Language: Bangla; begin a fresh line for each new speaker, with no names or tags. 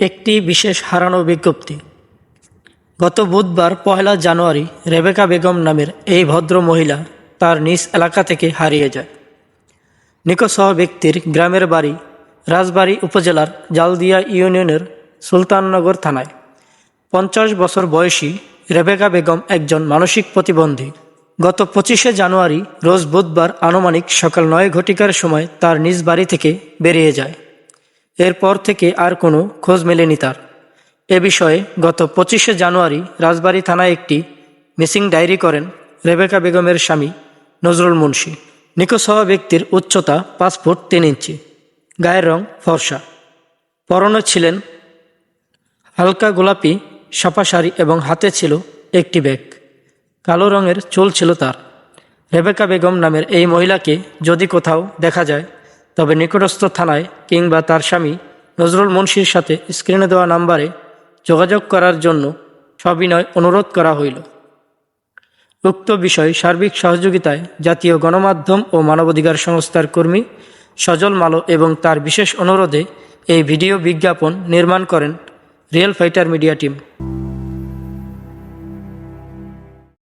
একটি বিশেষ হারানো বিজ্ঞপ্তি। গত বুধবার পয়লা জানুয়ারি রেবেকা বেগম নামের এই ভদ্র মহিলা তার নিজ এলাকা থেকে হারিয়ে যায়। নিকসহ ব্যক্তির গ্রামের বাড়ি রাজবাড়ী উপজেলার জালদিয়া ইউনিয়নের সুলতাননগর থানায়। পঞ্চাশ বছর বয়সী রেবেকা বেগম একজন মানসিক প্রতিবন্ধী। গত পঁচিশে জানুয়ারি রোজ বুধবার আনুমানিক সকাল নয় ঘটিকার সময় তার নিজ বাড়ি থেকে বেরিয়ে যায়। এরপর থেকে আর কোনো খোঁজ মেলেনি তার। এ বিষয়ে গত পঁচিশে জানুয়ারি রাজবাড়ী থানায় একটি মিসিং ডায়েরি করেন রেবেকা বেগমের স্বামী নজরুল মুন্সি। নিখোঁজ হওয়া ব্যক্তির উচ্চতা পাঁচ ফুট তিন ইঞ্চি। গায়ের রং ফর্সা। পরনে ছিলেন হালকা গোলাপি, সাপা শাড়ি এবং হাতে ছিল একটি ব্যাগ। কালো রঙের চুল ছিল তার। রেবেকা বেগম নামের এই মহিলাকে যদি কোথাও দেখা যায় তবে নিকটস্থ থানায় কিংবা তার স্বামী নজরুল মুন্সির সাথে স্ক্রিনে দেওয়া নাম্বারে যোগাযোগ করার জন্য সবিনয় অনুরোধ করা হইল। উক্ত বিষয় সার্বিক সহযোগিতায় জাতীয় গণমাধ্যম ও মানবাধিকার সংস্থার কর্মী সজল মালো এবং তার বিশেষ অনুরোধে এই ভিডিও বিজ্ঞাপন নির্মাণ করেন রিয়েল ফাইটার মিডিয়া টিম।